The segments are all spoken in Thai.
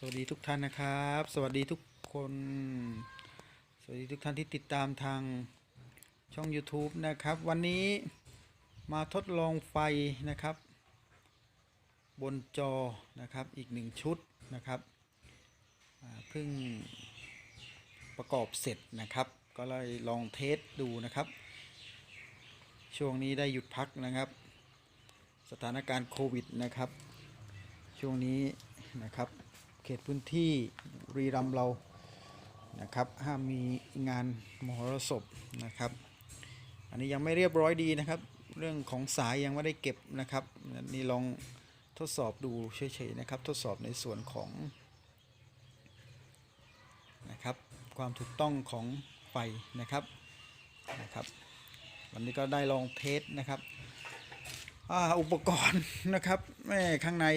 สวัสดีทุกท่านนะครับ สวัสดีทุกคน สวัสดีทุกท่านที่ติดตามทางช่อง YouTube นะครับ วันนี้มาทดลองไฟนะครับ บนจอนะครับอีกหนึ่งชุดนะครับเพิ่งประกอบเสร็จนะครับ ก็เลยลองเทสดูนะครับ ช่วงนี้ได้หยุดพักนะครับ สถานการณ์โควิดนะครับ ช่วงนี้นะครับ ขตพื้นที่รีรัมเรานะครับห้ามมีงานมหรสพนะครับ อันนี้ยังไม่เรียบร้อยดีนะครับ เรื่องของสายยังไม่ได้เก็บนะครับนี่ลองทดสอบดูเฉยๆนะครับ ทดสอบในส่วนของนะครับความถูกต้องของไฟนะครับนะครับ วันนี้ก็ได้ลองเทสนะครับออุปกรณ์นะครับแม่ข้างใน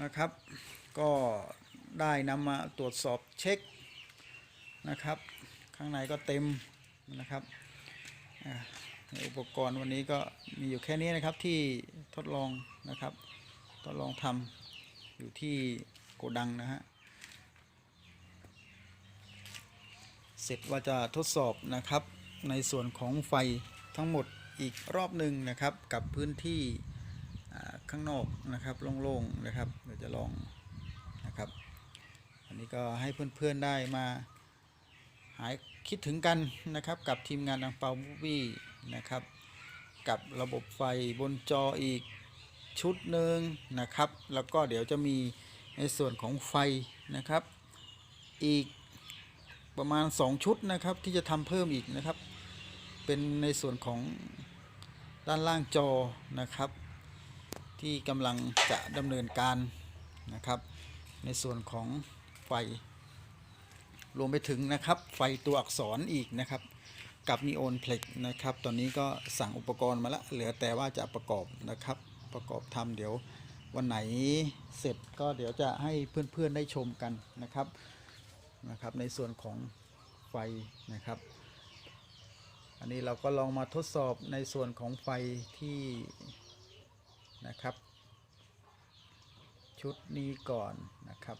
นะครับ ก็ได้นำมาตรวจสอบเช็คนะครับ ข้างในก็เต็มนะครับอุปกรณ์วันนี้ก็มีอยู่แค่นี้นะครับที่ทดลองนะครับทดลองทำอยู่ที่โกดังนะฮะเสร็จว่าจะทดสอบนะครับในส่วนของไฟทั้งหมดอีกรอบหนึ่งนะครับกับพื้นที่ข้างนอกนะครับโล่งๆนะครับ จะลองนะครับ อันนี้ก็ให้เพื่อนๆได้มาหายคิดถึงกันนะครับ กับทีมงานอังเปามูวี่นะครับ กับระบบไฟบนจออีกชุดหนึ่งนะครับ แล้วก็เดี๋ยวจะมีในส่วนของไฟนะครับ อีกประมาณ 2 ชุดนะครับ ที่จะทำเพิ่มอีกนะครับ เป็นในส่วนของด้านล่างจอนะครับ ที่กำลังจะดำเนินการ นะครับ ในส่วนของไฟรวมไปถึงนะครับ ไฟตัวอักษรอีกนะครับ กับนีโอนเพล็กนะครับ ตอนนี้ก็สั่งอุปกรณ์มาแล้วเหลือแต่ว่าจะประกอบนะครับ ประกอบทำเดี๋ยววันไหนเสร็จก็เดี๋ยวจะให้เพื่อนๆได้ชมกันนะครับนะครับ ในส่วนของไฟนะครับ อันนี้เราก็ลองมาทดสอบในส่วนของไฟที่นะครับ ชุดนี้ก่อนนะครับ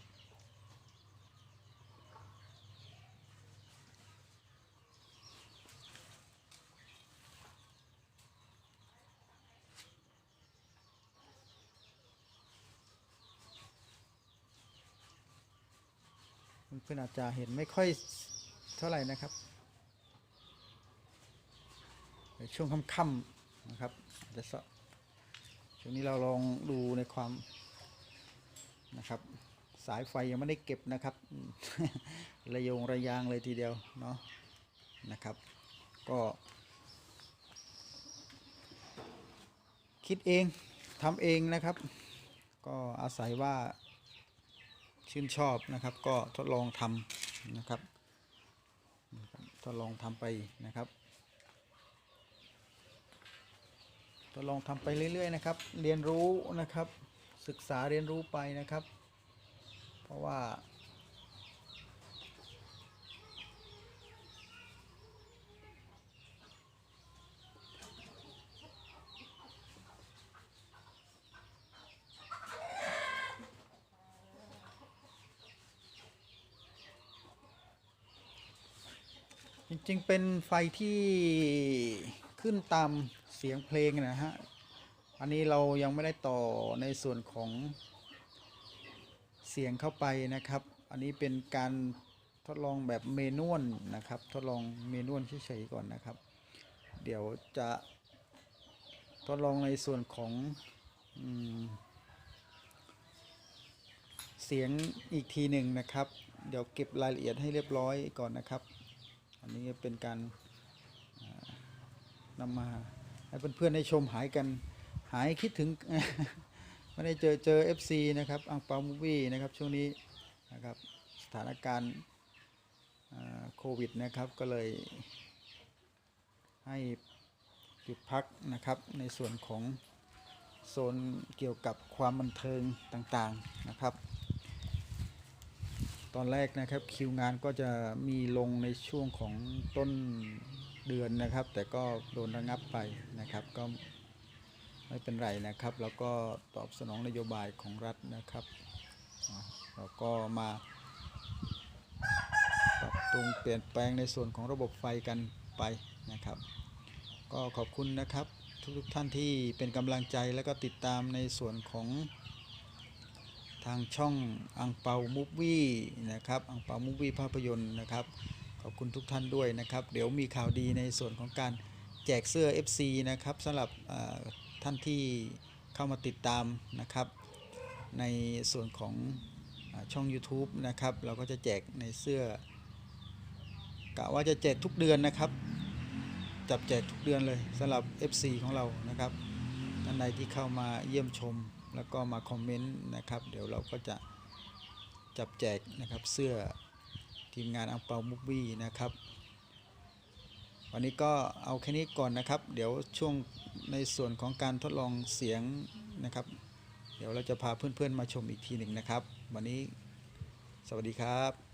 เพื่อนอาจจะเห็นไม่ค่อยเท่าไหร่นะครับในช่วงค่ำๆนะครับจะช่วงนี้เราลองดูในความ นะครับ สายไฟยังไม่ได้เก็บนะครับ ระโยงระยางเลยทีเดียวเนาะนะครับ ก็ คิดเองทำเองนะครับ ก็อาศัยว่าชื่นชอบนะครับ ก็ทดลองทำนะครับทดลองทำไปนะครับทดลองทำไปเรื่อย ๆ นะครับ เรียนรู้นะครับ ศึกษาเรียนรู้ไปนะครับ เพราะว่า จริง ๆ เป็นไฟที่ขึ้นตามเสียงเพลงนะฮะ อันนี้เรายังไม่ได้ต่อในส่วนของเสียงเข้าไปนะครับ อันนี้เป็นการทดลองแบบเมนวลนะครับ ทดลองเมนวลเฉยๆก่อนนะครับ เดี๋ยวจะทดลองในส่วนของอเสียงอีกทีหนึ่งนะครับ เดี๋ยวเก็บรายละเอียดให้เรียบร้อยก่อนนะครับ อันนี้เป็นการนำมาให้เพื่อนๆได้ชมหายกัน หายคิดถึงไม่ได้เจอเจอ FC นะครับอังเปามูวี่นะครับช่วงนี้นะครับสถานการณ์โควิดนะครับก็เลยให้หยุดพักนะครับในส่วนของโซนเกี่ยวกับความบันเทิงต่างๆนะครับ ตอนแรกนะครับคิวงานก็จะมีลงในช่วงของต้นเดือนนะครับ แต่ก็โดนระงับไปนะครับก็ ไม่เป็นไรนะครับแล้วก็ตอบสนองนโยบายของรัฐนะครับอ่าเราก็มาปรับปรุงเปลี่ยนแปลงในส่วนของระบบไฟกันไปนะครับ ก็ขอบคุณนะครับทุกท่านที่เป็นกำลังใจแล้วก็ติดตามในส่วนของทางช่องอังเปามูฟวี่นะครับอังเปามูฟวี่ภาพยนตร์นะครับ ขอบคุณทุกท่านด้วยนะครับ เดี๋ยวมีข่าวดีในส่วนของการแจกเสื้อ FC นะครับสำหรับ ท่านที่เข้ามาติดตามนะครับ ในส่วนของช่อง YouTube นะครับ เราก็จะแจกในเสื้อกะว่าจะแจกทุกเดือนนะครับ จับแจกทุกเดือนเลยสำหรับ FC ของเรานะครับท่านใดที่เข้ามาเยี่ยมชมแล้วก็มาคอมเมนต์นะครับ เดี๋ยวเราก็จะจับแจกนะครับเสื้อทีมงานอังเปามุกบี้นะครับ วันนี้ก็เอาแค่นี้ก่อนนะครับ เดี๋ยวช่วงในส่วนของการทดลองเสียงนะครับ เดี๋ยวเราจะพาเพื่อนๆมาชมอีกทีหนึ่งนะครับ วันนี้สวัสดีครับ